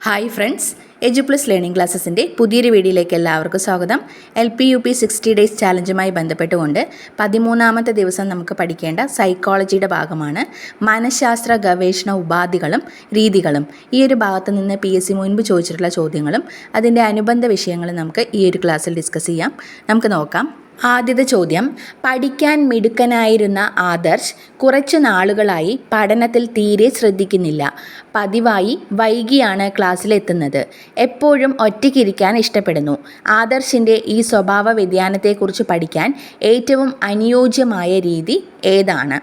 Hi friends edu plus learning ക്ലാസ്സസിന്റെ പുതിയൊരു വീഡിയോയിലേക്ക് എല്ലാവർക്കും സ്വാഗതം. L P U P sixty days ചാലഞ്ചുമായി ബന്ധപ്പെട്ടുകൊണ്ട് പതിമൂന്നാമത്തെ ദിവസം നമുക്ക് പഠിക്കേണ്ട സൈക്കോളജിയുടെ ഭാഗമാണ്. മനഃശാസ്ത്ര ഗവേഷണ ഉപാധികളും രീതികളും. ഈ ഒരു ഭാഗത്ത് നിന്ന് പി എസ് സി മുൻപ് ചോദിച്ചിട്ടുള്ള ചോദ്യങ്ങളും അതിന്റെ അനുബന്ധ വിഷയങ്ങളും നമുക്ക് ഈ ഒരു ക്ലാസ്സിൽ ഡിസ്കസ് ചെയ്യാം. നമുക്ക് നോക്കാം. ആദ്യത്തെ ചോദ്യം. പഠിക്കാൻ മിടുക്കനായിരുന്ന ആദർശ് കുറച്ചു നാളുകളായി പഠനത്തിൽ തീരെ ശ്രദ്ധിക്കുന്നില്ല. പതിവായി വൈകിയാണ് ക്ലാസ്സിലെത്തുന്നത് എപ്പോഴും ഒറ്റയ്ക്കിരിക്കാൻ ഇഷ്ടപ്പെടുന്നു. ആദർശിന്റെ ഈ സ്വഭാവ വ്യതിയാനത്തെക്കുറിച്ച് പഠിക്കാൻ ഏറ്റവും അനുയോജ്യമായ രീതി ഏതാണ്?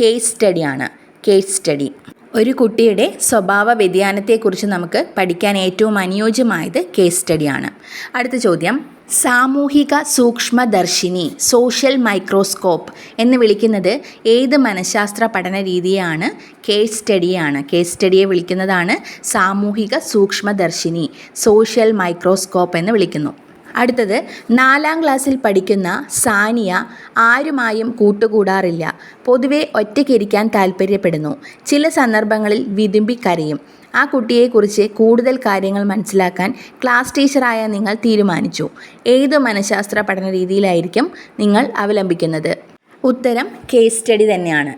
കേസ് സ്റ്റഡിയാണ് കേസ് സ്റ്റഡി. ഒരു കുട്ടിയുടെ സ്വഭാവ വ്യതിയാനത്തെക്കുറിച്ച് നമുക്ക് പഠിക്കാൻ ഏറ്റവും അനുയോജ്യമായത് കേസ് സ്റ്റഡിയാണ് അടുത്ത ചോദ്യം. സാമൂഹിക സൂക്ഷ്മദർശിനി സോഷ്യൽ മൈക്രോസ്കോപ്പ് എന്ന് വിളിക്കുന്നത് ഏത് മനഃശാസ്ത്ര പഠന രീതിയാണ് കേസ് സ്റ്റഡിയാണ്. കേസ് സ്റ്റഡിയെ വിളിക്കുന്നതാണ് സാമൂഹിക സൂക്ഷ്മദർശിനി സോഷ്യൽ മൈക്രോസ്കോപ്പ് എന്ന് വിളിക്കുന്നു. അടുത്തത് നാലാം ക്ലാസ്സിൽ പഠിക്കുന്ന സാനിയ ആരുമായും കൂട്ടുകൂടാറില്ല. പൊതുവെ ഒറ്റയ്ക്കിരിക്കാൻ താല്പര്യപ്പെടുന്നു ചില സന്ദർഭങ്ങളിൽ വിതുമ്പി കരയും ആ കുട്ടിയെക്കുറിച്ച് കൂടുതൽ കാര്യങ്ങൾ മനസ്സിലാക്കാൻ ക്ലാസ് ടീച്ചറായ നിങ്ങൾ തീരുമാനിച്ചു. ഏത് മനഃശാസ്ത്ര പഠന രീതിയിലായിരിക്കും നിങ്ങൾ അവലംബിക്കുന്നത്? ഉത്തരം കേസ് സ്റ്റഡി തന്നെയാണ്.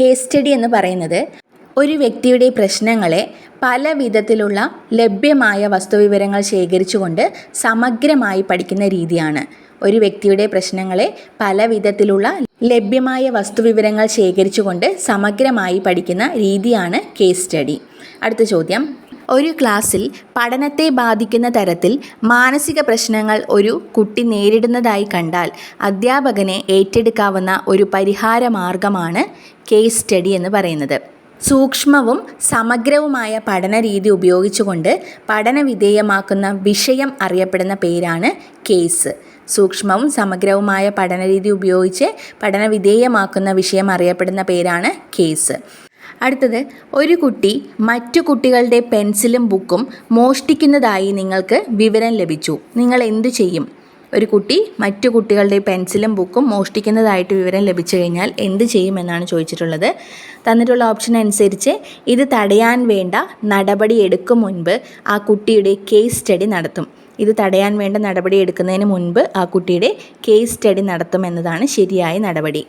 കേസ് സ്റ്റഡി എന്ന് പറയുന്നത് ഒരു വ്യക്തിയുടെ പ്രശ്നങ്ങളെ പല വിധത്തിലുള്ള ലഭ്യമായ വസ്തുവിവരങ്ങൾ ശേഖരിച്ചുകൊണ്ട് സമഗ്രമായി പഠിക്കുന്ന രീതിയാണ്. ഒരു വ്യക്തിയുടെ പ്രശ്നങ്ങളെ പല വിധത്തിലുള്ള ലഭ്യമായ വസ്തുവിവരങ്ങൾ ശേഖരിച്ചുകൊണ്ട് സമഗ്രമായി പഠിക്കുന്ന രീതിയാണ് കേസ് സ്റ്റഡി അടുത്ത ചോദ്യം. ഒരു ക്ലാസ്സിൽ പഠനത്തെ ബാധിക്കുന്ന തരത്തിൽ മാനസിക പ്രശ്നങ്ങൾ ഒരു കുട്ടി നേരിടുന്നതായി കണ്ടാൽ അധ്യാപകനെ ഏറ്റെടുക്കാവുന്ന ഒരു പരിഹാര മാർഗമാണ് കേസ് സ്റ്റഡി എന്ന് പറയുന്നത്. സൂക്ഷ്മവും സമഗ്രവുമായ പഠന രീതി ഉപയോഗിച്ചുകൊണ്ട് പഠന വിധേയമാക്കുന്ന വിഷയം അറിയപ്പെടുന്ന പേരാണ് കേസ്. സൂക്ഷ്മവും സമഗ്രവുമായ പഠന രീതി ഉപയോഗിച്ച് പഠന വിധേയമാക്കുന്ന വിഷയം അറിയപ്പെടുന്ന പേരാണ് കേസ്. അടുത്തത് ഒരു കുട്ടി മറ്റു കുട്ടികളുടെ പെൻസിലും ബുക്കും മോഷ്ടിക്കുന്നതായി നിങ്ങൾക്ക് വിവരം ലഭിച്ചു. നിങ്ങൾ എന്തു ചെയ്യും? ഒരു കുട്ടി മറ്റു കുട്ടികളുടെ പെൻസിലും ബുക്കും മോഷ്ടിക്കുന്നതായിട്ട് വിവരം ലഭിച്ചു കഴിഞ്ഞാൽ എന്ത് ചെയ്യുമെന്നാണ് ചോദിച്ചിട്ടുള്ളത്. തന്നിട്ടുള്ള ഓപ്ഷൻ അനുസരിച്ച് ഇത് തടയാൻ വേണ്ട നടപടി എടുക്കും മുൻപ് ആ കുട്ടിയുടെ കേസ് സ്റ്റഡി നടത്തും. ഇത് തടയാൻ വേണ്ട നടപടി എടുക്കുന്നതിന് മുൻപ് ആ കുട്ടിയുടെ കേസ് സ്റ്റഡി നടത്തും എന്നതാണ് ശരിയായ നടപടി.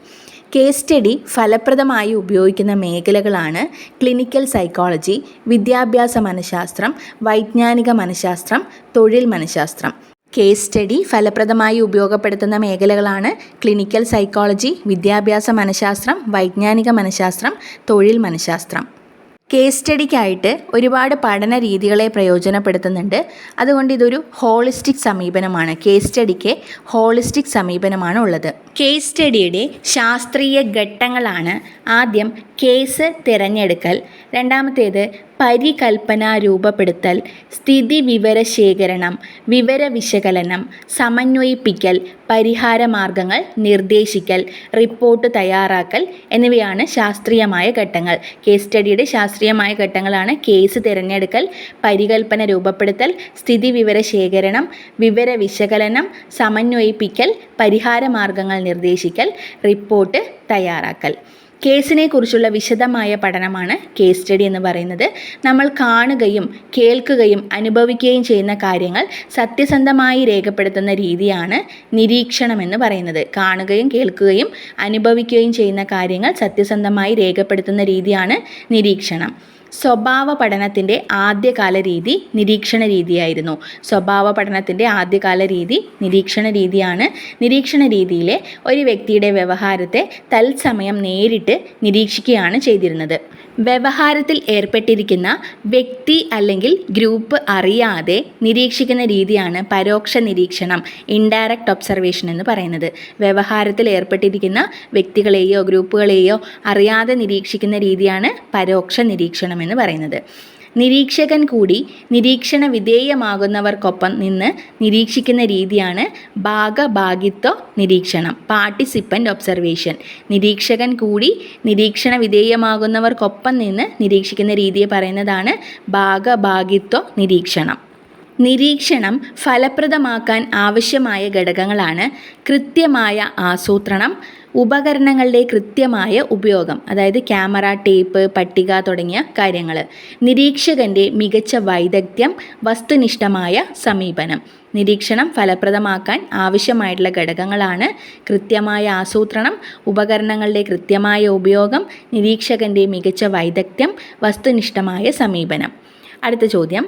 കേസ് സ്റ്റഡി ഫലപ്രദമായി ഉപയോഗിക്കുന്ന മേഖലകളാണ് ക്ലിനിക്കൽ സൈക്കോളജി വിദ്യാഭ്യാസ മനഃശാസ്ത്രം വൈജ്ഞാനിക മനഃശാസ്ത്രം തൊഴിൽ മനഃശാസ്ത്രം. കേസ് സ്റ്റഡി ഫലപ്രദമായി ഉപയോഗപ്പെടുത്തുന്ന മേഖലകളാണ് ക്ലിനിക്കൽ സൈക്കോളജി വിദ്യാഭ്യാസ മനഃശാസ്ത്രം വൈജ്ഞാനിക മനഃശാസ്ത്രം തൊഴിൽ മനഃശാസ്ത്രം. കേസ് സ്റ്റഡിക്കായിട്ട് ഒരുപാട് പഠന രീതികളെ പ്രയോജനപ്പെടുത്തുന്നുണ്ട്. അതുകൊണ്ട് ഇതൊരു ഹോളിസ്റ്റിക് സമീപനമാണ്. കേസ് സ്റ്റഡിക്ക് ഹോളിസ്റ്റിക് സമീപനമാണ് ഉള്ളത്. കേസ് സ്റ്റഡിയുടെ ശാസ്ത്രീയ ഘട്ടങ്ങളാണ് ആദ്യം കേസ് തിരഞ്ഞെടുക്കൽ രണ്ടാമത്തേത് പരികൽപ്പന രൂപപ്പെടുത്തൽ സ്ഥിതി വിവര ശേഖരണം വിവര വിശകലനം സമന്വയിപ്പിക്കൽ പരിഹാര മാർഗങ്ങൾ നിർദ്ദേശിക്കൽ റിപ്പോർട്ട് തയ്യാറാക്കൽ എന്നിവയാണ് ശാസ്ത്രീയമായ ഘട്ടങ്ങൾ. കേസ് സ്റ്റഡിയുടെ ശാസ്ത്രീയമായ ഘട്ടങ്ങളാണ് കേസ് തിരഞ്ഞെടുക്കൽ പരികൽപ്പന രൂപപ്പെടുത്തൽ സ്ഥിതി വിവര ശേഖരണം വിവര വിശകലനം സമന്വയിപ്പിക്കൽ പരിഹാര മാർഗങ്ങൾ നിർദ്ദേശിക്കൽ റിപ്പോർട്ട് തയ്യാറാക്കൽ. കേസിനെ കുറിച്ചുള്ള വിശദമായ പഠനമാണ് കേസ് സ്റ്റഡി എന്ന് പറയുന്നത്. നമ്മൾ കാണുകയും കേൾക്കുകയും അനുഭവിക്കുകയും ചെയ്യുന്ന കാര്യങ്ങൾ സത്യസന്ധമായി രേഖപ്പെടുത്തുന്ന രീതിയാണ് നിരീക്ഷണം എന്ന് പറയുന്നത്. കാണുകയും കേൾക്കുകയും അനുഭവിക്കുകയും ചെയ്യുന്ന കാര്യങ്ങൾ സത്യസന്ധമായി രേഖപ്പെടുത്തുന്ന രീതിയാണ് നിരീക്ഷണം. സ്വഭാവ പഠനത്തിന്റെ ആദ്യകാല രീതി നിരീക്ഷണ രീതിയായിരുന്നു സ്വഭാവ പഠനത്തിന്റെ ആദ്യകാല രീതി നിരീക്ഷണ രീതിയാണ് നിരീക്ഷണ രീതിയിലെ ഒരു വ്യക്തിയുടെ വ്യവഹാരത്തെ തത്സമയം നേരിട്ട് നിരീക്ഷിക്കുകയാണ് ചെയ്തിരുന്നത്. വ്യവഹാരത്തിൽ ഏർപ്പെട്ടിരിക്കുന്ന വ്യക്തി അല്ലെങ്കിൽ ഗ്രൂപ്പ് അറിയാതെ നിരീക്ഷിക്കുന്ന രീതിയാണ് പരോക്ഷ നിരീക്ഷണം ഇൻഡയറക്റ്റ് ഒബ്സർവേഷൻ എന്ന് പറയുന്നത്. വ്യവഹാരത്തിൽ ഏർപ്പെട്ടിരിക്കുന്ന വ്യക്തികളെയോ ഗ്രൂപ്പുകളെയോ അറിയാതെ നിരീക്ഷിക്കുന്ന രീതിയാണ് പരോക്ഷ നിരീക്ഷണം എന്ന് പറയുന്നത്. നിരീക്ഷകൻ കൂടി നിരീക്ഷണ വിധേയമാകുന്നവർക്കൊപ്പം നിന്ന് നിരീക്ഷിക്കുന്ന രീതിയാണ് ഭാഗഭാഗിത്വ നിരീക്ഷണം പാർട്ടിസിപ്പന്റ് ഒബ്സർവേഷൻ നിരീക്ഷകൻ കൂടി നിരീക്ഷണ വിധേയമാകുന്നവർക്കൊപ്പം നിന്ന് നിരീക്ഷിക്കുന്ന രീതിയെ പറയുന്നതാണ് ഭാഗഭാഗിത്വ നിരീക്ഷണം. നിരീക്ഷണം ഫലപ്രദമാക്കാൻ ആവശ്യമായ ഘടകങ്ങളാണ് കൃത്യമായ ആസൂത്രണം ഉപകരണങ്ങളുടെ കൃത്യമായ ഉപയോഗം അതായത് ക്യാമറ ടേപ്പ് പട്ടിക തുടങ്ങിയ കാര്യങ്ങൾ നിരീക്ഷകന്റെ മികച്ച വൈദഗ്ധ്യം വസ്തുനിഷ്ഠമായ സമീപനം. നിരീക്ഷണം ഫലപ്രദമാക്കാൻ ആവശ്യമായിട്ടുള്ള ഘടകങ്ങളാണ് കൃത്യമായ ആസൂത്രണം ഉപകരണങ്ങളുടെ കൃത്യമായ ഉപയോഗം നിരീക്ഷകന്റെ മികച്ച വൈദഗ്ധ്യം വസ്തുനിഷ്ഠമായ സമീപനം. അടുത്ത ചോദ്യം.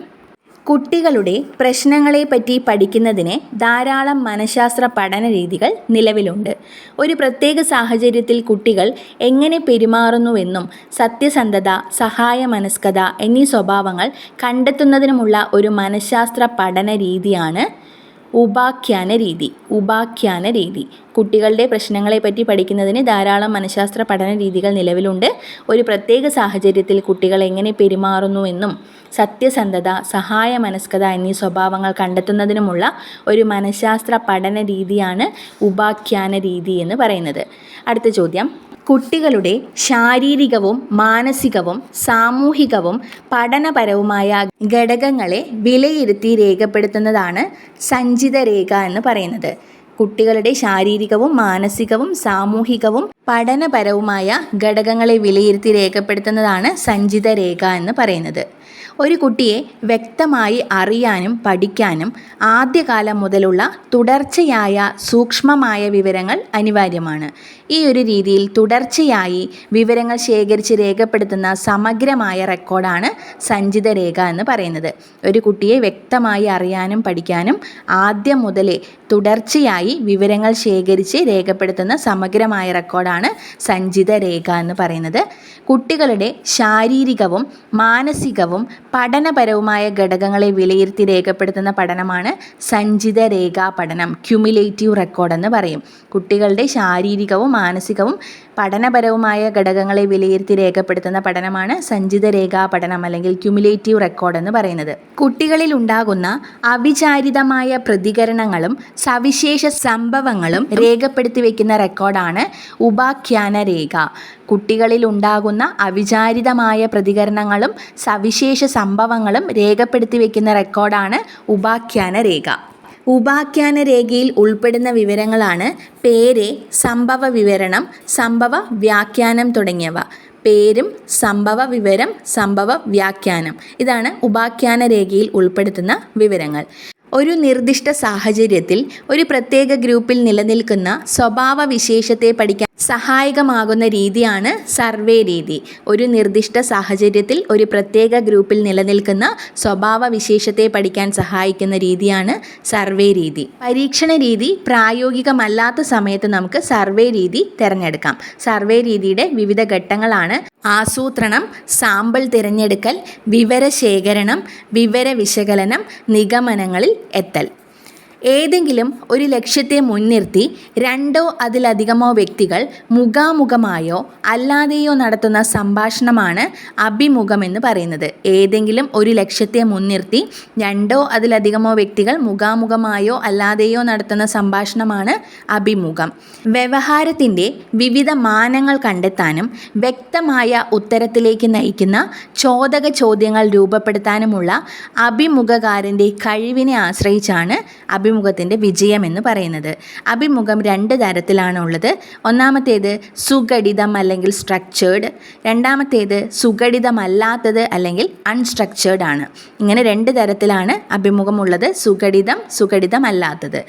കുട്ടികളുടെ പ്രശ്നങ്ങളെപ്പറ്റി പഠിക്കുന്നതിന് ധാരാളം മനഃശാസ്ത്ര പഠന രീതികൾ നിലവിലുണ്ട്. ഒരു പ്രത്യേക സാഹചര്യത്തിൽ കുട്ടികൾ എങ്ങനെ പെരുമാറുന്നുവെന്നും സത്യസന്ധത സഹായ മനസ്കത എന്നീ സ്വഭാവങ്ങൾ കണ്ടെത്തുന്നതിനുമുള്ള ഒരു മനഃശാസ്ത്ര പഠന രീതിയാണ് ഉപാഖ്യാന രീതി ഉപാഖ്യാന രീതി കുട്ടികളുടെ പ്രശ്നങ്ങളെപ്പറ്റി പഠിക്കുന്നതിന് ധാരാളം മനഃശാസ്ത്ര പഠന രീതികൾ നിലവിലുണ്ട്. ഒരു പ്രത്യേക സാഹചര്യത്തിൽ കുട്ടികൾ എങ്ങനെ പെരുമാറുന്നുവെന്നും സത്യസന്ധത സഹായ മനസ്കത എന്നീ സ്വഭാവങ്ങൾ കണ്ടെത്തുന്നതിനുമുള്ള ഒരു മനഃശാസ്ത്ര പഠന രീതിയാണ് ഉപാഖ്യാന രീതി എന്ന് പറയുന്നത്. അടുത്ത ചോദ്യം. കുട്ടികളുടെ ശാരീരികവും മാനസികവും സാമൂഹികവും പഠനപരവുമായ ഘടകങ്ങളെ വിലയിരുത്തി രേഖപ്പെടുത്തുന്നതാണ് സഞ്ചിത രേഖ എന്ന് പറയുന്നത്. കുട്ടികളുടെ ശാരീരികവും മാനസികവും സാമൂഹികവും പഠനപരവുമായ ഘടകങ്ങളെ വിലയിരുത്തി രേഖപ്പെടുത്തുന്നതാണ് സഞ്ചിത രേഖ എന്ന് പറയുന്നത്. ഒരു കുട്ടിയെ വ്യക്തമായി അറിയാനും പഠിക്കാനും ആദ്യകാലം മുതലുള്ള തുടർച്ചയായ സൂക്ഷ്മമായ വിവരങ്ങൾ അനിവാര്യമാണ്. ഈ ഒരു രീതിയിൽ തുടർച്ചയായി വിവരങ്ങൾ ശേഖരിച്ച് രേഖപ്പെടുത്തുന്ന സമഗ്രമായ റെക്കോർഡാണ് സഞ്ചിത രേഖ എന്ന് പറയുന്നത്. ഒരു കുട്ടിയെ വ്യക്തമായി അറിയാനും പഠിക്കാനും ആദ്യം മുതലേ തുടർച്ചയായി വിവരങ്ങൾ ശേഖരിച്ച് രേഖപ്പെടുത്തുന്ന സമഗ്രമായ റെക്കോർഡാണ് സഞ്ചിത രേഖ എന്ന് പറയുന്നത്. കുട്ടികളുടെ ശാരീരികവും മാനസികവും പഠനപരവുമായ ഘടകങ്ങളെ വിലയിരുത്തി രേഖപ്പെടുത്തുന്ന പഠനമാണ് സഞ്ചിത രേഖാ പഠനം ക്യുമുലേറ്റീവ് റെക്കോർഡ് എന്ന് പറയും. കുട്ടികളുടെ ശാരീരികവും മാനസികവും പഠനപരവുമായ ഘടകങ്ങളെ വിലയിരുത്തി രേഖപ്പെടുത്തുന്ന പഠനമാണ് സഞ്ചിത രേഖാ പഠനം അല്ലെങ്കിൽ ക്യുമുലേറ്റീവ് റെക്കോർഡ് എന്ന് പറയുന്നത്. കുട്ടികളിൽ ഉണ്ടാകുന്ന അവിചാരിതമായ പ്രതികരണങ്ങളും സവിശേഷ സംഭവങ്ങളും രേഖപ്പെടുത്തി വയ്ക്കുന്ന റെക്കോർഡാണ് ഉപാഖ്യാന രേഖ. കുട്ടികളിൽ ഉണ്ടാകുന്ന അവിചാരിതമായ പ്രതികരണങ്ങളും സവിശേഷ സംഭവങ്ങളും രേഖപ്പെടുത്തി വയ്ക്കുന്ന റെക്കോർഡാണ് ഉപാഖ്യാന രേഖ. ഉപാഖ്യാന രേഖയിൽ ഉൾപ്പെടുന്ന വിവരങ്ങളാണ് പേര് സംഭവ വിവരണം സംഭവ വ്യാഖ്യാനം തുടങ്ങിയവ. പേരും സംഭവ വിവരം സംഭവ വ്യാഖ്യാനം. ഇതാണ് ഉപാഖ്യാന രേഖയിൽ ഉൾപ്പെടുത്തുന്ന വിവരങ്ങൾ. ഒരു നിർദ്ദിഷ്ട സാഹചര്യത്തിൽ ഒരു പ്രത്യേക ഗ്രൂപ്പിൽ നിലനിൽക്കുന്ന സ്വഭാവ വിശേഷത്തെ പഠിക്കാൻ സഹായകമാകുന്ന രീതിയാണ് സർവേ രീതി. ഒരു നിർദ്ദിഷ്ട സാഹചര്യത്തിൽ ഒരു പ്രത്യേക ഗ്രൂപ്പിൽ നിലനിൽക്കുന്ന സ്വഭാവ വിശേഷത്തെ പഠിക്കാൻ സഹായിക്കുന്ന രീതിയാണ് സർവേ രീതി. പരീക്ഷണ രീതി പ്രായോഗികമല്ലാത്ത സമയത്ത് നമുക്ക് സർവേ രീതി തിരഞ്ഞെടുക്കാം. സർവേ രീതിയുടെ വിവിധ ഘട്ടങ്ങളാണ് ആസൂത്രണം സാമ്പിൾ തിരഞ്ഞെടുക്കൽ വിവരശേഖരണം വിവര വിശകലനം നിഗമനങ്ങളിൽ എത്തൽ. ഏതെങ്കിലും ഒരു ലക്ഷ്യത്തെ മുൻനിർത്തി രണ്ടോ അതിലധികമോ വ്യക്തികൾ മുഖാമുഖമായോ അല്ലാതെയോ നടത്തുന്ന സംഭാഷണമാണ് അഭിമുഖം എന്ന് പറയുന്നത്. ഏതെങ്കിലും ഒരു ലക്ഷ്യത്തെ മുൻനിർത്തി രണ്ടോ അതിലധികമോ വ്യക്തികൾ മുഖാമുഖമായോ അല്ലാതെയോ നടത്തുന്ന സംഭാഷണമാണ് അഭിമുഖം. വ്യവഹാരത്തിന്റെ വിവിധ മാനങ്ങൾ കണ്ടെത്താനും വ്യക്തമായ ഉത്തരത്തിലേക്ക് നയിക്കുന്ന ചോദക ചോദ്യങ്ങൾ രൂപപ്പെടുത്താനുമുള്ള അഭിമുഖകാരന്റെ കഴിവിനെ ആശ്രയിച്ചാണ് അഭിമുഖത്തിന്റെ വിജയം എന്ന് പറയുന്നത്. അഭിമുഖം രണ്ട് തരത്തിലാണ് ഉള്ളത് ഒന്നാമത്തേത് സുഘടിതം അല്ലെങ്കിൽ സ്ട്രക്ചേർഡ് രണ്ടാമത്തേത് സുഘടിതമല്ലാത്തത് അല്ലെങ്കിൽ അൺസ്ട്രക്ചേർഡ് ആണ്. ഇങ്ങനെ രണ്ട് തരത്തിലാണ് അഭിമുഖമുള്ളത് സുഘടിതം സുഘടിതമല്ലാത്തത്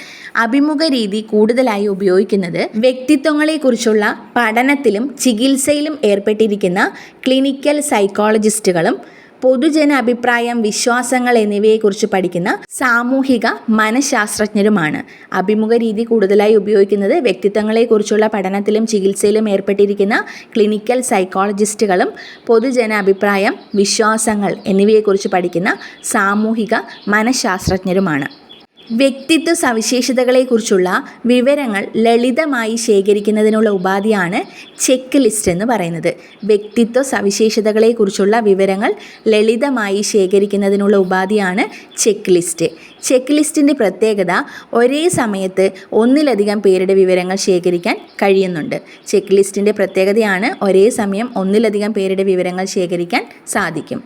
അഭിമുഖ രീതി കൂടുതലായി ഉപയോഗിക്കുന്നത് വ്യക്തിത്വങ്ങളെക്കുറിച്ചുള്ള പഠനത്തിലും ചികിത്സയിലും ഏർപ്പെട്ടിരിക്കുന്ന ക്ലിനിക്കൽ സൈക്കോളജിസ്റ്റുകളും പൊതുജന അഭിപ്രായം വിശ്വാസങ്ങൾ എന്നിവയെക്കുറിച്ച് പഠിക്കുന്ന സാമൂഹിക മനഃശാസ്ത്രജ്ഞരുമാണ്. അഭിമുഖ രീതി കൂടുതലായി ഉപയോഗിക്കുന്നത് വ്യക്തിത്വങ്ങളെക്കുറിച്ചുള്ള പഠനത്തിലും ചികിത്സയിലും ഏർപ്പെട്ടിരിക്കുന്ന ക്ലിനിക്കൽ സൈക്കോളജിസ്റ്റുകളും പൊതുജന അഭിപ്രായം വിശ്വാസങ്ങൾ എന്നിവയെക്കുറിച്ച് പഠിക്കുന്ന സാമൂഹിക മനഃശാസ്ത്രജ്ഞരുമാണ്. വ്യക്തിത്വ സവിശേഷതകളെക്കുറിച്ചുള്ള വിവരങ്ങൾ ലളിതമായി ശേഖരിക്കുന്നതിനുള്ള ഉപാധിയാണ് ചെക്ക് ലിസ്റ്റ് എന്ന് പറയുന്നത്. വ്യക്തിത്വ സവിശേഷതകളെക്കുറിച്ചുള്ള വിവരങ്ങൾ ലളിതമായി ശേഖരിക്കുന്നതിനുള്ള ഉപാധിയാണ് ചെക്ക് ലിസ്റ്റ് ചെക്ക് ലിസ്റ്റിന്റെ പ്രത്യേകത ഒരേ സമയത്ത് ഒന്നിലധികം പേരുടെ വിവരങ്ങൾ ശേഖരിക്കാൻ കഴിയുന്നുണ്ട്. ചെക്ക് ലിസ്റ്റിന്റെ പ്രത്യേകതയാണ് ഒരേ സമയം ഒന്നിലധികം പേരുടെ വിവരങ്ങൾ ശേഖരിക്കാൻ സാധിക്കും.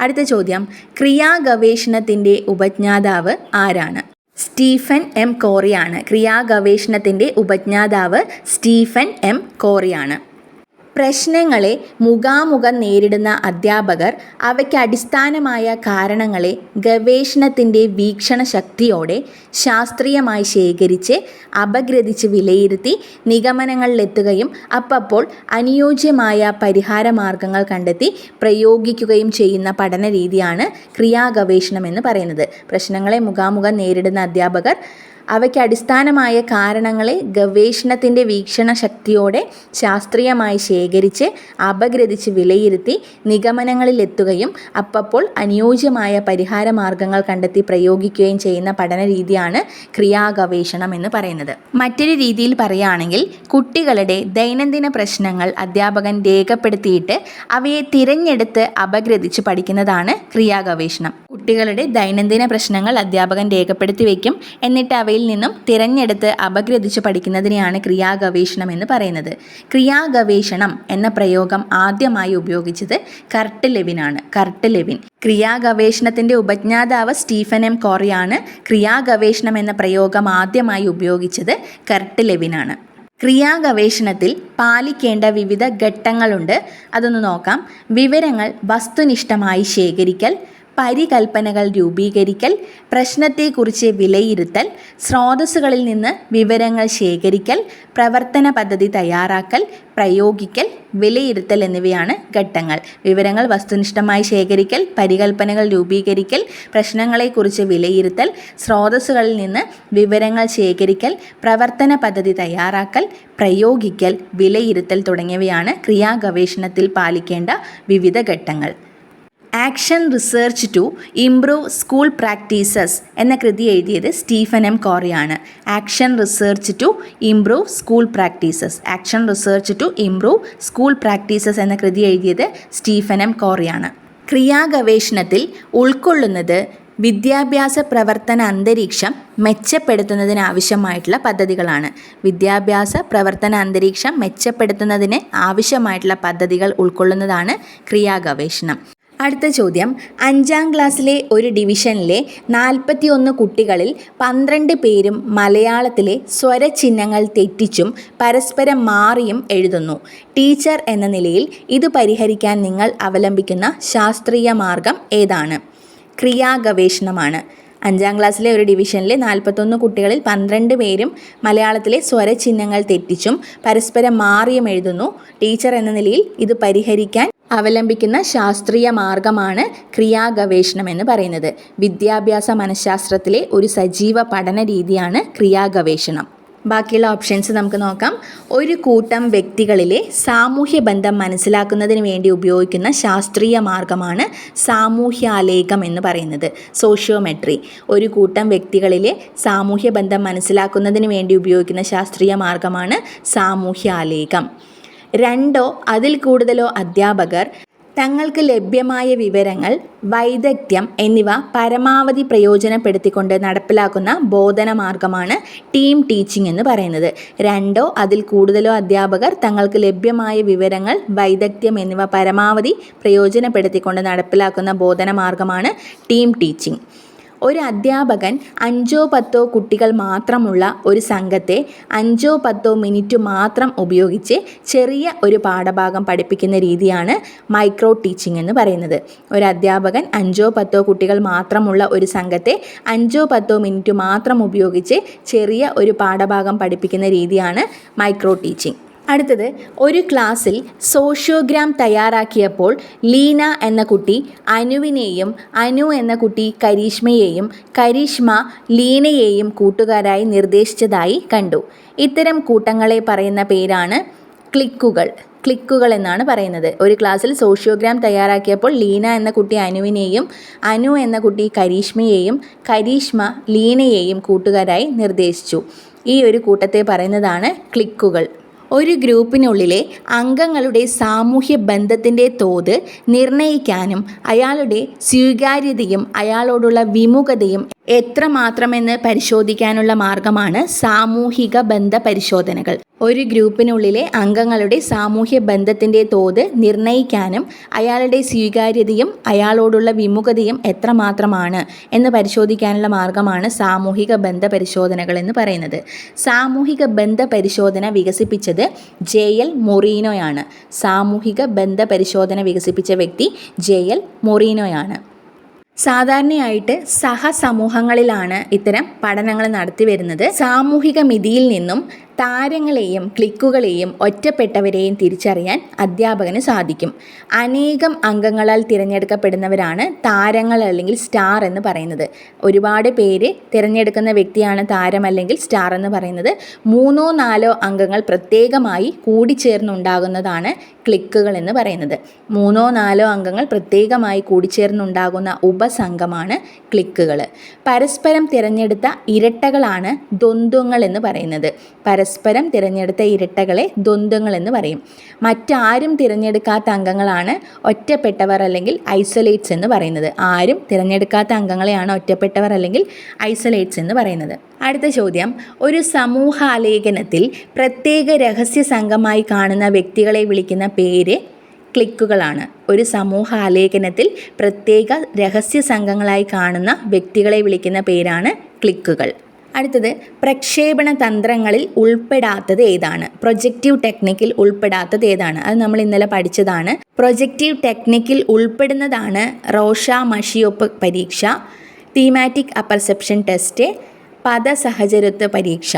അടുത്ത ചോദ്യം. ക്രിയാഗവേഷണത്തിന്റെ ഉപജ്ഞാതാവ് ആരാണ്? Stephen M കോറിയാണ്. ക്രിയാഗവേഷണത്തിന്റെ ഉപജ്ഞാതാവ് സ്റ്റീഫൻ എം കോറിയാണ്. പ്രശ്നങ്ങളെ മുഖാമുഖം നേരിടുന്ന അധ്യാപകർ അവയ്ക്ക് അടിസ്ഥാനമായ കാരണങ്ങളെ ഗവേഷണത്തിന്റെ വീക്ഷണ ശക്തിയോടെ ശാസ്ത്രീയമായി ശേഖരിച്ച് അപഗ്രഥിച്ച് വിലയിരുത്തി നിഗമനങ്ങളിലെത്തുകയും അപ്പപ്പോൾ അനുയോജ്യമായ പരിഹാര മാർഗങ്ങൾ കണ്ടെത്തി പ്രയോഗിക്കുകയും ചെയ്യുന്ന പഠന രീതിയാണ് ക്രിയാഗവേഷണം എന്ന് പറയുന്നത്. പ്രശ്നങ്ങളെ മുഖാമുഖം നേരിടുന്ന അധ്യാപകർ അവയ്ക്ക് അടിസ്ഥാനമായ കാരണങ്ങളെ ഗവേഷണത്തിന്റെ വീക്ഷണ ശക്തിയോടെ ശാസ്ത്രീയമായി ശേഖരിച്ച് അപഗ്രഥിച്ച് വിലയിരുത്തി നിഗമനങ്ങളിലെത്തുകയും അപ്പപ്പോൾ അനുയോജ്യമായ പരിഹാര മാർഗങ്ങൾ കണ്ടെത്തി പ്രയോഗിക്കുകയും ചെയ്യുന്ന പഠന രീതിയാണ് ക്രിയാഗവേഷണം എന്ന് പറയുന്നത്. മറ്റൊരു രീതിയിൽ പറയുകയാണെങ്കിൽ കുട്ടികളുടെ ദൈനംദിന പ്രശ്നങ്ങൾ അധ്യാപകൻ രേഖപ്പെടുത്തിയിട്ട് അവയെ തിരഞ്ഞെടുത്ത് അപഗ്രഥിച്ച് പഠിക്കുന്നതാണ് ക്രിയാഗവേഷണം. കുട്ടികളുടെ ദൈനംദിന പ്രശ്നങ്ങൾ അധ്യാപകൻ രേഖപ്പെടുത്തി വയ്ക്കും. എന്നിട്ട് അവയിൽ നിന്നും തിരഞ്ഞെടുത്ത് അപഗ്രഥിച്ച് പഠിക്കുന്നതിനെയാണ് ക്രിയാഗവേഷണം എന്ന് പറയുന്നത്. ക്രിയാഗവേഷണം എന്ന പ്രയോഗം ആദ്യമായി ഉപയോഗിച്ചത് കർട്ട് ലെവിനാണ് കർട്ട് ലെവിൻ ക്രിയാഗവേഷണത്തിന്റെ ഉപജ്ഞാതാവ് സ്റ്റീഫൻ എം കോറിയാണ് ക്രിയാഗവേഷണം എന്ന പ്രയോഗം ആദ്യമായി ഉപയോഗിച്ചത് കർട്ട് ലെവിനാണ് ക്രിയാഗവേഷണത്തിൽ പാലിക്കേണ്ട വിവിധ ഘട്ടങ്ങളുണ്ട്. അതൊന്ന് നോക്കാം. വിവരങ്ങൾ വസ്തുനിഷ്ഠമായി ശേഖരിക്കൽ പരികൽപ്പനകൾ രൂപീകരിക്കൽ പ്രശ്നത്തെക്കുറിച്ച് വിലയിരുത്തൽ സ്രോതസ്സുകളിൽ നിന്ന് വിവരങ്ങൾ ശേഖരിക്കൽ പ്രവർത്തന പദ്ധതി തയ്യാറാക്കൽ പ്രയോഗിക്കൽ വിലയിരുത്തൽ എന്നിവയാണ് ഘട്ടങ്ങൾ. വിവരങ്ങൾ വസ്തുനിഷ്ഠമായി ശേഖരിക്കൽ പരികൽപ്പനകൾ രൂപീകരിക്കൽ പ്രശ്നങ്ങളെക്കുറിച്ച് വിലയിരുത്തൽ സ്രോതസ്സുകളിൽ നിന്ന് വിവരങ്ങൾ ശേഖരിക്കൽ പ്രവർത്തന പദ്ധതി തയ്യാറാക്കൽ പ്രയോഗിക്കൽ വിലയിരുത്തൽ തുടങ്ങിയവയാണ് ക്രിയാഗവേഷണത്തിൽ പാലിക്കേണ്ട വിവിധ ഘട്ടങ്ങൾ. Action research to improve school practices എന്ന കൃതി എഴുതിയത് Stephen M കോറിയാണ്. Action research to improve school practices. Action research to improve school practices എന്ന കൃതി എഴുതിയത് സ്റ്റീഫൻ എം കോറിയാണ്. ക്രിയാഗവേഷണത്തിൽ ഉൾക്കൊള്ളുന്നത് വിദ്യാഭ്യാസ പ്രവർത്തന അന്തരീക്ഷം മെച്ചപ്പെടുത്തുന്നതിനാവശ്യമായിട്ടുള്ള പദ്ധതികളാണ്. വിദ്യാഭ്യാസ പ്രവർത്തന അന്തരീക്ഷം മെച്ചപ്പെടുത്തുന്നതിന് ആവശ്യമായിട്ടുള്ള പദ്ധതികൾ ഉൾക്കൊള്ളുന്നതാണ് ക്രിയാഗവേഷണം അടുത്ത ചോദ്യം. അഞ്ചാം ക്ലാസ്സിലെ ഒരു ഡിവിഷനിലെ നാൽപ്പത്തി ഒന്ന് കുട്ടികളിൽ പന്ത്രണ്ട് പേരും മലയാളത്തിലെ സ്വരചിഹ്നങ്ങൾ തെറ്റിച്ചും പരസ്പരം മാറിയും എഴുതുന്നു. ടീച്ചർ എന്ന നിലയിൽ ഇത് പരിഹരിക്കാൻ നിങ്ങൾ അവലംബിക്കുന്ന ശാസ്ത്രീയ മാർഗം ഏതാണ്? ക്രിയാഗവേഷണമാണ്. അഞ്ചാം ക്ലാസ്സിലെ ഒരു ഡിവിഷനിലെ നാൽപ്പത്തൊന്ന് കുട്ടികളിൽ പന്ത്രണ്ട് പേരും മലയാളത്തിലെ സ്വരചിഹ്നങ്ങൾ തെറ്റിച്ചും പരസ്പരം മാറിയും എഴുതുന്നു. ടീച്ചർ എന്ന നിലയിൽ ഇത് പരിഹരിക്കാൻ അവലംബിക്കുന്ന ശാസ്ത്രീയ മാർഗമാണ് ക്രിയാഗവേഷണം എന്ന് പറയുന്നത്. വിദ്യാഭ്യാസ മനഃശാസ്ത്രത്തിലെ ഒരു സജീവ പഠന രീതിയാണ് ക്രിയാഗവേഷണം. ബാക്കിയുള്ള ഓപ്ഷൻസ് നമുക്ക് നോക്കാം. ഒരു കൂട്ടം വ്യക്തികളിലെ സാമൂഹ്യ ബന്ധം മനസ്സിലാക്കുന്നതിന് വേണ്ടി ഉപയോഗിക്കുന്ന ശാസ്ത്രീയ മാർഗമാണ് സാമൂഹ്യാലേഖം എന്ന് പറയുന്നത് സോഷ്യോമെട്രി ഒരു കൂട്ടം വ്യക്തികളിലെ സാമൂഹ്യ ബന്ധം മനസ്സിലാക്കുന്നതിന് വേണ്ടി ഉപയോഗിക്കുന്ന ശാസ്ത്രീയ മാർഗമാണ് സാമൂഹ്യാലേഖം. രണ്ടോ അതിൽ കൂടുതലോ അധ്യാപകർ തങ്ങൾക്ക് ലഭ്യമായ വിവരങ്ങൾ വൈദഗ്ധ്യം എന്നിവ പരമാവധി പ്രയോജനപ്പെടുത്തിക്കൊണ്ട് നടപ്പിലാക്കുന്ന ബോധന മാർഗമാണ് ടീം ടീച്ചിങ് എന്ന് പറയുന്നത്. രണ്ടോ അതിൽ കൂടുതലോ അധ്യാപകർ തങ്ങൾക്ക് ലഭ്യമായ വിവരങ്ങൾ വൈദഗ്ധ്യം എന്നിവ പരമാവധി പ്രയോജനപ്പെടുത്തിക്കൊണ്ട് നടപ്പിലാക്കുന്ന ബോധന മാർഗമാണ് ടീം ടീച്ചിങ്. ഒരു അധ്യാപകൻ അഞ്ചോ പത്തോ കുട്ടികൾ മാത്രമുള്ള ഒരു സംഘത്തെ അഞ്ചോ പത്തോ മിനിറ്റ് മാത്രം ഉപയോഗിച്ച് ചെറിയ ഒരു പാഠഭാഗം പഠിപ്പിക്കുന്ന രീതിയാണ് മൈക്രോ ടീച്ചിങ് എന്ന് പറയുന്നത്. ഒരു അധ്യാപകൻ അഞ്ചോ പത്തോ കുട്ടികൾ മാത്രമുള്ള ഒരു സംഘത്തെ അഞ്ചോ പത്തോ മിനിറ്റ് മാത്രം ഉപയോഗിച്ച് ചെറിയ ഒരു പാഠഭാഗം പഠിപ്പിക്കുന്ന രീതിയാണ് മൈക്രോ ടീച്ചിങ്. അടുത്തത് ഒരു ക്ലാസ്സിൽ സോഷ്യോഗ്രാം തയ്യാറാക്കിയപ്പോൾ ലീന എന്ന കുട്ടി അനുവിനെയും അനു എന്ന കുട്ടി കരീഷ്മയെയും കരീഷ്മ ലീനയെയും കൂട്ടുകാരായി നിർദ്ദേശിച്ചതായി കണ്ടു. ഇത്തരം കൂട്ടങ്ങളെ പറയുന്ന പേരാണ് ക്ലിക്കുകൾ. ക്ലിക്കുകൾ എന്നാണ് പറയുന്നത്. ഒരു ക്ലാസ്സിൽ സോഷ്യോഗ്രാം തയ്യാറാക്കിയപ്പോൾ ലീന എന്ന കുട്ടി അനുവിനെയും അനു എന്ന കുട്ടി കരീഷ്മയെയും കരീഷ്മ ലീനയെയും കൂട്ടുകാരായി നിർദ്ദേശിച്ചു. ഈ ഒരു കൂട്ടത്തെ പറയുന്നതാണ് ക്ലിക്കുകൾ. ഒരു ഗ്രൂപ്പിനുള്ളിലെ അംഗങ്ങളുടെ സാമൂഹ്യ ബന്ധത്തിന്റെ തോത് നിർണയിക്കാനും അയാളുടെ സ്വീകാര്യതയും അയാളോടുള്ള വിമുഖതയും എത്രമാത്രമെന്ന് പരിശോധിക്കാനുള്ള മാർഗമാണ് സാമൂഹിക ബന്ധ പരിശോധനകൾ. ഒരു ഗ്രൂപ്പിനുള്ളിലെ അംഗങ്ങളുടെ സാമൂഹ്യ ബന്ധത്തിന്റെ തോത് നിർണയിക്കാനും അയാളുടെ സ്വീകാര്യതയും അയാളോടുള്ള വിമുഖതയും എത്രമാത്രമാണ് എന്ന് പരിശോധിക്കാനുള്ള മാർഗമാണ് സാമൂഹിക ബന്ധ പരിശോധനകൾ എന്ന് പറയുന്നത്. സാമൂഹിക ബന്ധ പരിശോധന വികസിപ്പിച്ചത് ജെ എൽ മൊറീനോയാണ്. സാമൂഹിക ബന്ധ പരിശോധന വികസിപ്പിച്ച വ്യക്തി ജെ എൽ മൊറീനോയാണ്. സാധാരണയായിട്ട് സഹസമൂഹങ്ങളിലാണ് ഇത്തരം പഠനങ്ങൾ നടത്തി വരുന്നത് സാമൂഹിക മിതിയിൽ നിന്നും താരങ്ങളെയും ക്ലിക്കുകളെയും ഒറ്റപ്പെട്ടവരെയും തിരിച്ചറിയാൻ അധ്യാപകന് സാധിക്കും. അനേകം അംഗങ്ങളാൽ തിരഞ്ഞെടുക്കപ്പെടുന്നവരാണ് താരങ്ങൾ അല്ലെങ്കിൽ സ്റ്റാർ എന്ന് പറയുന്നത്. ഒരുപാട് പേര് തിരഞ്ഞെടുക്കുന്ന വ്യക്തിയാണ് താരം അല്ലെങ്കിൽ സ്റ്റാർ എന്ന് പറയുന്നത്. മൂന്നോ നാലോ അംഗങ്ങൾ പ്രത്യേകമായി കൂടിച്ചേർന്നുണ്ടാകുന്നതാണ് ക്ലിക്കുകൾ എന്ന് പറയുന്നത്. മൂന്നോ നാലോ അംഗങ്ങൾ പ്രത്യേകമായി കൂടിച്ചേർന്നുണ്ടാകുന്ന ഉപസംഘമാണ് ക്ലിക്കുകൾ പരസ്പരം തിരഞ്ഞെടുത്ത ഇരട്ടകളാണ് ദ്വന്ദ്ങ്ങൾ എന്ന് പറയുന്നത്. പരസ്പരം തിരഞ്ഞെടുത്ത ഇരട്ടകളെ ദ്വന്ദ്ങ്ങൾ എന്ന് പറയും. മറ്റാരും തിരഞ്ഞെടുക്കാത്ത അംഗങ്ങളാണ് ഒറ്റപ്പെട്ടവർ അല്ലെങ്കിൽ ഐസൊലേറ്റ്സ് എന്ന് പറയുന്നത്. ആരും തിരഞ്ഞെടുക്കാത്ത അംഗങ്ങളെയാണ് ഒറ്റപ്പെട്ടവർ അല്ലെങ്കിൽ ഐസൊലേറ്റ്സ് എന്ന് പറയുന്നത്. അടുത്ത ചോദ്യം. ഒരു സമൂഹാലേഖനത്തിൽ പ്രത്യേക രഹസ്യ സംഘമായി കാണുന്ന വ്യക്തികളെ വിളിക്കുന്ന പേര് ക്ലിക്കുകളാണ്. ഒരു സമൂഹാലേഖനത്തിൽ പ്രത്യേക രഹസ്യ സംഘങ്ങളായി കാണുന്ന വ്യക്തികളെ വിളിക്കുന്ന പേരാണ് ക്ലിക്കുകൾ. അടുത്തത് പ്രക്ഷേപണ തന്ത്രങ്ങളിൽ ഉൾപ്പെടാത്തത് ഏതാണ്? പ്രൊജക്റ്റീവ് ടെക്നിക്കിൽ ഉൾപ്പെടാത്തത് ഏതാണ്? അത് നമ്മൾ ഇന്നലെ പഠിച്ചതാണ്. പ്രൊജക്റ്റീവ് ടെക്നിക്കിൽ ഉൾപ്പെടുന്നതാണ് റോഷ മഷിയൊപ്പ് പരീക്ഷ തീമാറ്റിക് അപ്പർസെപ്ഷൻ ടെസ്റ്റ് പദസഹചരത്വ പരീക്ഷ.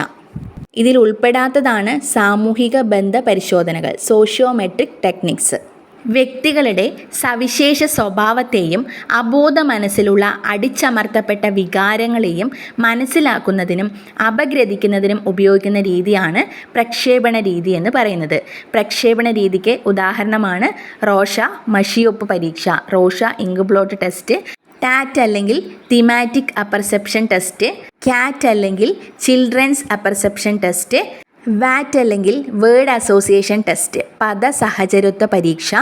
ഇതിൽ ഉൾപ്പെടാത്തതാണ് സാമൂഹിക ബന്ധ പരിശോധനകൾ സോഷ്യോമെട്രിക് ടെക്നിക്സ് വ്യക്തികളുടെ സവിശേഷ സ്വഭാവത്തെയും അബോധ മനസ്സിലുള്ള അടിച്ചമർത്തപ്പെട്ട വികാരങ്ങളെയും മനസ്സിലാക്കുന്നതിനും അപഗ്രഥിക്കുന്നതിനും ഉപയോഗിക്കുന്ന രീതിയാണ് പ്രക്ഷേപണ രീതി എന്ന് പറയുന്നത്. പ്രക്ഷേപണ രീതിക്ക് ഉദാഹരണമാണ് റോഷ മഷിയൊപ്പ് പരീക്ഷ. Rorschach ink blot test. TAT അല്ലെങ്കിൽ തിമാറ്റിക് അപ്പർസെപ്ഷൻ ടെസ്റ്റ്. ക്യാറ്റ് അല്ലെങ്കിൽ ചിൽഡ്രൻസ് അപ്പർസെപ്ഷൻ ടെസ്റ്റ്. വാറ്റ് അല്ലെങ്കിൽ വേർഡ് അസോസിയേഷൻ ടെസ്റ്റ് പദ സഹചരത്വ പരീക്ഷ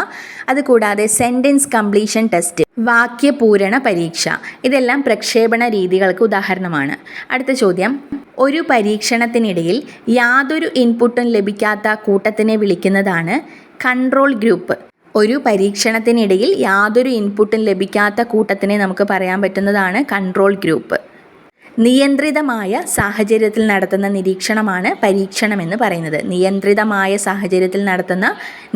അതുകൂടാതെ സെന്റൻസ് കംപ്ലീഷൻ ടെസ്റ്റ് വാക്യപൂരണ പരീക്ഷ. ഇതെല്ലാം പ്രക്ഷേപണ രീതികൾക്ക് ഉദാഹരണമാണ്. അടുത്ത ചോദ്യം. ഒരു പരീക്ഷണത്തിനിടയിൽ യാതൊരു ഇൻപുട്ടും ലഭിക്കാത്ത കൂട്ടത്തിനെ വിളിക്കുന്നതാണ് കൺട്രോൾ ഗ്രൂപ്പ്. ഒരു പരീക്ഷണത്തിനിടയിൽ യാതൊരു ഇൻപുട്ടും ലഭിക്കാത്ത കൂട്ടത്തിനെ നമുക്ക് പറയാൻ പറ്റുന്നതാണ് കൺട്രോൾ ഗ്രൂപ്പ്. നിയന്ത്രിതമായ സാഹചര്യത്തിൽ നടത്തുന്ന നിരീക്ഷണമാണ് പരീക്ഷണമെന്ന് പറയുന്നത്. നിയന്ത്രിതമായ സാഹചര്യത്തിൽ നടത്തുന്ന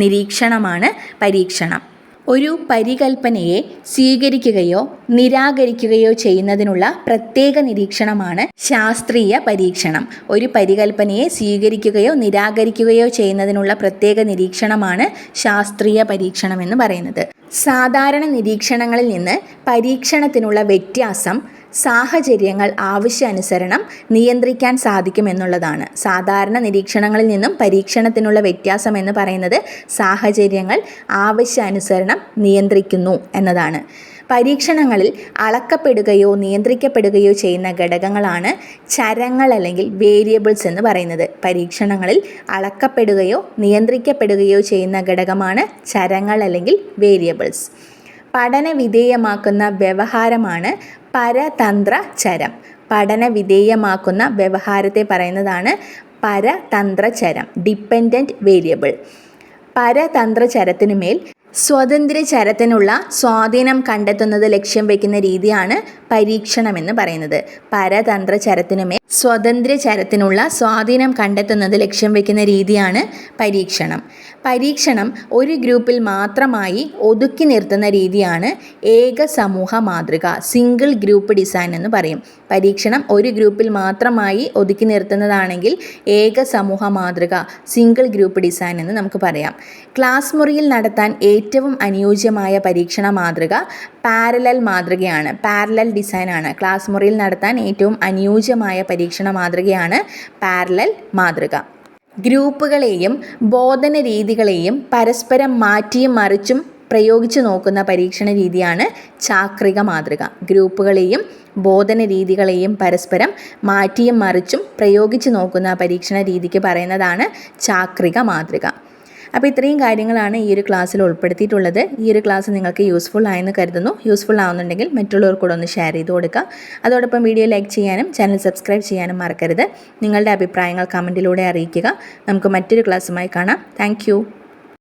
നിരീക്ഷണമാണ് പരീക്ഷണം. ഒരു പരികൽപ്പനയെ സ്വീകരിക്കുകയോ നിരാകരിക്കുകയോ ചെയ്യുന്നതിനുള്ള പ്രത്യേക നിരീക്ഷണമാണ് ശാസ്ത്രീയ പരീക്ഷണം. ഒരു പരികൽപ്പനയെ സ്വീകരിക്കുകയോ നിരാകരിക്കുകയോ ചെയ്യുന്നതിനുള്ള പ്രത്യേക നിരീക്ഷണമാണ് ശാസ്ത്രീയ പരീക്ഷണം എന്ന് പറയുന്നത്. സാധാരണ നിരീക്ഷണങ്ങളിൽ നിന്ന് പരീക്ഷണത്തിനുള്ള വ്യത്യാസം സാഹചര്യങ്ങൾ ആവശ്യാനുസരണം നിയന്ത്രിക്കാൻ സാധിക്കുമെന്നുള്ളതാണ്. സാധാരണ നിരീക്ഷണങ്ങളിൽ നിന്നും പരീക്ഷണത്തിനുള്ള വ്യത്യാസം എന്ന് പറയുന്നത് സാഹചര്യങ്ങൾ ആവശ്യാനുസരണം നിയന്ത്രിക്കുന്നു എന്നതാണ്. പരീക്ഷണങ്ങളിൽ അളക്കപ്പെടുകയോ നിയന്ത്രിക്കപ്പെടുകയോ ചെയ്യുന്ന ഘടകങ്ങളാണ് ചരങ്ങൾ അല്ലെങ്കിൽ വേരിയബിൾസ് എന്ന് പറയുന്നത്. പരീക്ഷണങ്ങളിൽ അളക്കപ്പെടുകയോ നിയന്ത്രിക്കപ്പെടുകയോ ചെയ്യുന്ന ഘടകമാണ് ചരങ്ങൾ അല്ലെങ്കിൽ വേരിയബിൾസ്. പഠന വിധേയമാക്കുന്ന വ്യവഹാരമാണ് പരതന്ത്ര ചരം. പഠന വിധേയമാക്കുന്ന വ്യവഹാരത്തെ പറയുന്നതാണ് പരതന്ത്ര ചരം ഡിപ്പെൻഡന്റ് വേരിയബിൾ പരതന്ത്ര ചരത്തിനുമേൽ സ്വതന്ത്ര ചരത്തിനുള്ള സ്വാധീനം കണ്ടെത്തുന്നത് ലക്ഷ്യം വയ്ക്കുന്ന രീതിയാണ് പരീക്ഷണമെന്ന് പറയുന്നത്. പരതന്ത്ര ചരത്തിനുമേ സ്വതന്ത്ര ചരത്തിനുള്ള സ്വാധീനം കണ്ടെത്തുന്നത് ലക്ഷ്യം വയ്ക്കുന്ന രീതിയാണ് പരീക്ഷണം. പരീക്ഷണം ഒരു ഗ്രൂപ്പിൽ മാത്രമായി ഒതുക്കി നിർത്തുന്ന രീതിയാണ് ഏക സമൂഹ മാതൃക സിംഗിൾ ഗ്രൂപ്പ് ഡിസൈൻ എന്ന് പറയും. പരീക്ഷണം ഒരു ഗ്രൂപ്പിൽ മാത്രമായി ഒതുക്കി നിർത്തുന്നതാണെങ്കിൽ ഏക സമൂഹ മാതൃക സിംഗിൾ ഗ്രൂപ്പ് ഡിസൈൻ എന്ന് നമുക്ക് പറയാം. ക്ലാസ് മുറിയിൽ നടത്താൻ ഏറ്റവും അനുയോജ്യമായ പരീക്ഷണ മാതൃക പാരലൽ മാതൃകയാണ്. പാരലൽ ഡിസൈനാണ് ക്ലാസ് മുറിയിൽ നടത്താൻ ഏറ്റവും അനുയോജ്യമായ പരീക്ഷണ മാതൃകയാണ് പാരലൽ മാതൃക. ഗ്രൂപ്പുകളെയും ബോധന രീതികളെയും പരസ്പരം മാറ്റിയും മറിച്ചും പ്രയോഗിച്ചു നോക്കുന്ന പരീക്ഷണ രീതിയാണ് ചാക്രിക മാതൃക. ഗ്രൂപ്പുകളെയും ബോധന രീതികളെയും പരസ്പരം മാറ്റിയും മറിച്ചും പ്രയോഗിച്ചു നോക്കുന്ന പരീക്ഷണ രീതിക്ക് പറയുന്നതാണ് ചാക്രിക മാതൃക. അപ്പോൾ ഇത്രയും കാര്യങ്ങളാണ് ഈ ഒരു ക്ലാസ്സിൽ ഉൾപ്പെടുത്തിയിട്ടുള്ളത്. ഈ ഒരു ക്ലാസ് നിങ്ങൾക്ക് യൂസ്ഫുൾ ആയെന്ന് കരുതുന്നു. യൂസ്ഫുൾ ആവുന്നുണ്ടെങ്കിൽ മറ്റുള്ളവർ കൂടെ ഒന്ന് ഷെയർ ചെയ്ത് കൊടുക്കുക. അതോടൊപ്പം വീഡിയോ ലൈക്ക് ചെയ്യാനും ചാനൽ സബ്സ്ക്രൈബ് ചെയ്യാനും മറക്കരുത്. നിങ്ങളുടെ അഭിപ്രായങ്ങൾ കമന്റിലൂടെ അറിയിക്കുക. നമുക്ക് മറ്റൊരു ക്ലാസ്സുമായി കാണാം. താങ്ക്